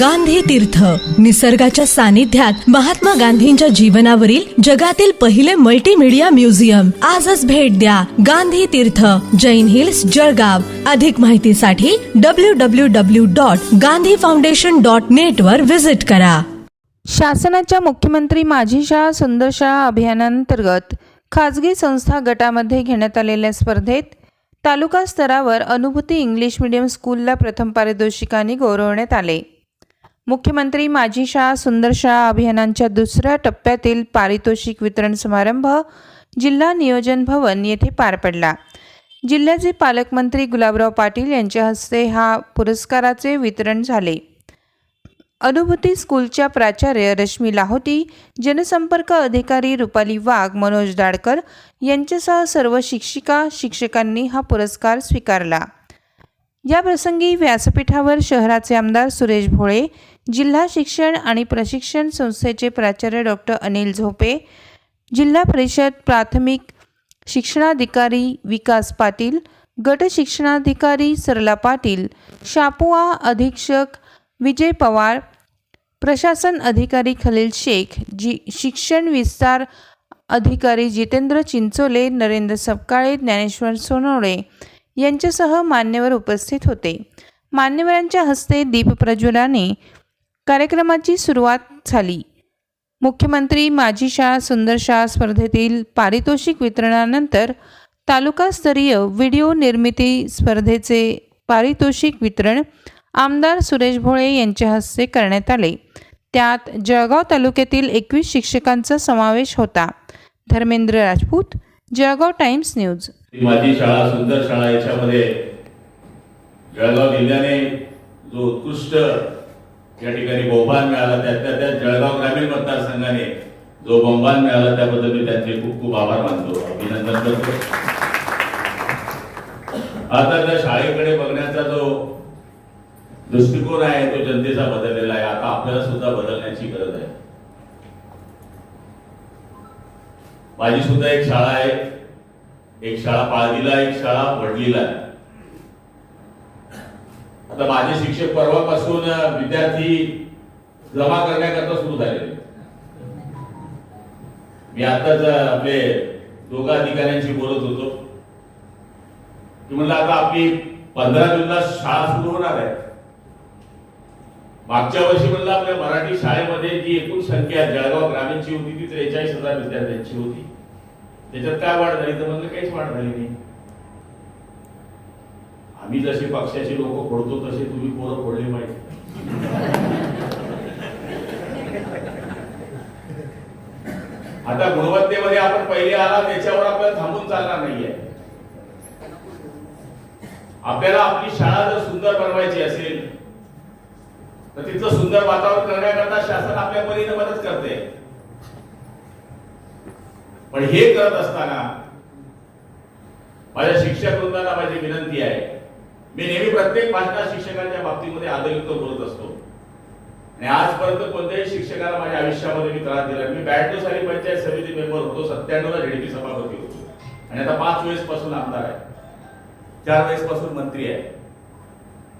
गांधी तीर्थ. निसर्गाच्या सानिध्यात महात्मा गांधींच्या जीवनावरील जगातील पहिले मल्टीमीडिया म्युझियम आजच भेट द्या गांधी तीर्थ जैन हिल्स जळगाव. अधिक माहितीसाठी W W W dot Gandhi foundation dot net वर व्हिजिट करा. शासनाच्या मुख्यमंत्री माझी शाळा सुंदर शाळा अभियानांतर्गत खाजगी संस्था गटामध्ये घेण्यात आलेल्या स्पर्धेत तालुका स्तरावर अनुभूती इंग्लिश मीडियम स्कूलला प्रथम पारितोषिकांनी गौरवण्यात आले. मुख्यमंत्री माझी शाळा सुंदर शाळा अभियानांच्या दुसऱ्या टप्प्यातील पारितोषिक वितरण समारंभ जिल्हा नियोजन भवन येथे पार पडला. जिल्ह्याचे पालकमंत्री गुलाबराव पाटील यांच्या हस्ते हा पुरस्काराचे वितरण झाले. अनुभूती स्कूलच्या प्राचार्य रश्मी लाहोटी जनसंपर्क अधिकारी रुपाली वाघ मनोज दाडकर यांच्यासह सर्व शिक्षिका शिक्षकांनी हा पुरस्कार स्वीकारला. या प्रसंगी व्यासपीठावर शहराचे आमदार सुरेश भोळे जिल्हा शिक्षण आणि प्रशिक्षण संस्थेचे प्राचार्य डॉक्टर अनिल झोपे जिल्हा परिषद प्राथमिक शिक्षणाधिकारी विकास पाटील गट शिक्षणाधिकारी सरला पाटील शापुआ अधीक्षक विजय पवार प्रशासन अधिकारी खलील शेख जी शिक्षण विस्तार अधिकारी जितेंद्र चिंचोले नरेंद्र सपकाळे ज्ञानेश्वर सोनवणे यांच्यासह मान्यवर उपस्थित होते. मान्यवरांच्या हस्ते दीपप्रज्वलाने कार्यक्रमाची सुरुवात झाली. मुख्यमंत्री माजी शाळा सुंदर शाळा स्पर्धेतील पारितोषिक वितरणानंतर तालुकास्तरीय व्हिडिओ निर्मिती स्पर्धेचे पारितोषिक वितरण आमदार सुरेश भोळे यांच्या हस्ते करण्यात आले. त्यात जळगाव तालुक्यातील एकवीस शिक्षकांचा समावेश होता. Dharmendra Rajput Jalgaon times news. माझी शाळा सुंदर शाळा याच्यामध्ये जळगाव जिल्ह्याने जो उत्कृष्ट या ठिकाणी बहुमान मिळाला त्यातल्या त्यात जळगाव ग्रामीण मतदारसंघाने जो बहुमान मिळाला त्याबद्दल मी त्यांचे खूप खूप आभार मानतो. अभिनंदन करतो. आता त्या शाळेकडे बघण्याचा जो दृष्टिकोन आहे तो जनतेचा बदललेला आहे. आता आपल्याला सुद्धा बदलण्याची गरज आहे. माझी सुद्धा एक शाळा आहे. एक शाळा पाळलीला एक शाळा वडलीला. आहे आता माझे शिक्षक परवापासून विद्यार्थी जमा करण्याकरता सुरू झालेले मी आताच आपले दोघा अधिकाऱ्यांशी बोलत होतो. की म्हणलं आता आपली पंधरा जूनला शाळा सुरू होणार आहे. मागच्या वर्षी म्हणलं आपल्या मराठी शाळेमध्ये जी एकूण संख्या जळगाव ग्रामीणची होती ती त्रेचाळीस हजार विद्यार्थ्यांची होती. त्याच्यात काय वाढ झाली? तर म्हणलं काहीच वाढ झाली नाही. आम्ही जसे पक्षाचे लोक फोडतो तसे तुम्ही पोरं फोडले पाहिजे. आता गुणवत्तेमध्ये आपण पहिले आला त्याच्यावर आपल्याला थांबून चालणार नाहीये. आपल्याला आपली शाळा जर सुंदर बनवायची असेल तर तिथलं सुंदर वातावरण करण्याकरता शासन आपल्या परीने मदत करते. पण हे करत असताना माझ्या शिक्षक वृंदाला माझी विनंती आहे. मी नेहमी प्रत्येक भाषणात शिक्षकांच्या बाबतीमध्ये आदरयुक्त बोलत असतो. आणि आजपर्यंत कोणत्याही शिक्षकाला माझ्या आयुष्यामध्ये मी त्रास दिला मी ब्याण्णव साली पंचायत समिती मेंबर होतो सत्त्याण्णवला झेडपी सभापती होतो. आणि आता पाच वेळेस पासून आमदार आहे. चार वेळेस पासून मंत्री आहे.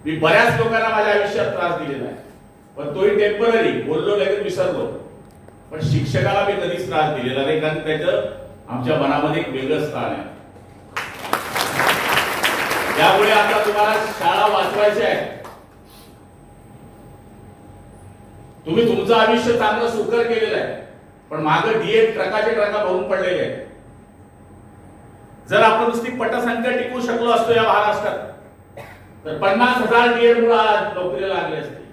मी बऱ्याच लोकांना माझ्या आयुष्यात त्रास दिलेला आहे. पण तोही टेंपररी बोललो लगेच विसरलो. पण शिक्षकाला मी कधीच त्रास दिलेला नाही कारण त्याचं आमच्या मनामध्ये एक वेगळं स्थान आहे. त्यामुळे आता तुम्हाला शाळा वाचवायची आहे. तुम्ही तुमचं आयुष्य चांगलं सुकर केलेलं आहे. पण मागं डीएड ट्रकाचे ट्रका भरून पडलेले आहेत. जर आपण नुसती पटसंख्या टिकू शकलो असतो या महाराष्ट्रात तर पन्नास हजार डीएड मुळे आज नोकरीला लागले असते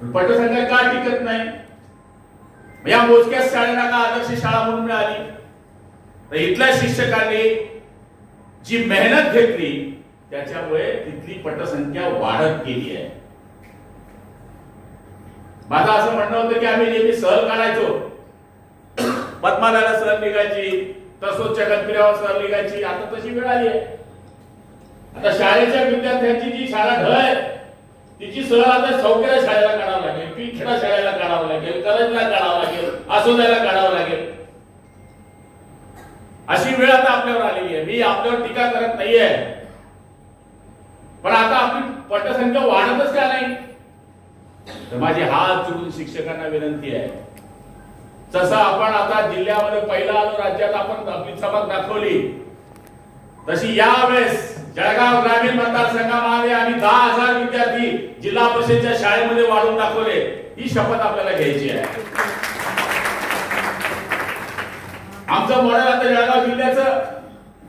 पटसंख्या का टिकत नाही? या मोजक्याच शाळेला का आदर्श शाळा म्हणून मिळाली? तर इथल्या शिक्षकांनी जी मेहनत घेतली त्याच्यामुळे तिथली पटसंख्या वाढत गेली आहे. माझं असं म्हणणं होतं की आम्ही नेहमी सहल काढायचो. पद्मानाला सहल निघायची तसोच जगतपिरावर सहल निघायची आता तशी वेळ आली आहे. आता शाळेच्या विद्यार्थ्यांची जी शाळा ढळ आहे तिची सळ आता सौक्या शाळेला काढावं लागेल पिंखेडा शाळेला काढावं लागेल करंजला काढावं लागेल आसोद्याला काढावं लागेल. अशी वेळ आता आपल्यावर आलेली आहे. मी आपल्यावर टीका करत नाहीये. पण आता आपली पटसंख्या वाढतच का नाही? तर माझी हात चुकून शिक्षकांना विनंती आहे. जसं आपण आता जिल्ह्यामध्ये पहिला आलो राज्यात आपण आपली चमक दाखवली तशी यावेळेस जळगाव ग्रामीण मतदारसंघामध्ये आम्ही दहा हजार विद्यार्थी जिल्हा परिषदच्या शाळेमध्ये वाढून दाखवले ही शपथ आपल्याला घ्यायची आहे. आमचं मॉडेल आता जळगाव जिल्ह्याचं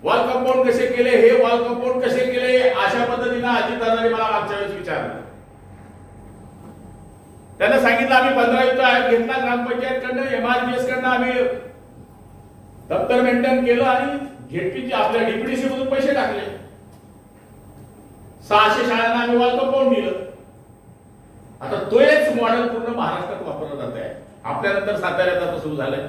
वॉल कंपाऊंड कसे केले हे वॉल कंपाऊंड कसे केले अशा पद्धतीनं अजितदादांनी मला मागच्या वेळेस विचारलं. त्यांना सांगितलं आम्ही पंधरा युक्त आयोग घेतला ग्रामपंचायत कडनं एमआरपीएस कडनं आम्ही दप्तर मेंटेन केलं आणि घेटपीचे आपल्या डीपीडीसी मधून पैसे टाकले. सहाशे शाळांना आम्ही वॉल कंपाऊंड दिलं. आता तोच मॉडेल पूर्ण महाराष्ट्रात वापरलं जात आहे आपल्यानंतर साताऱ्यात आता सुरू झालंय.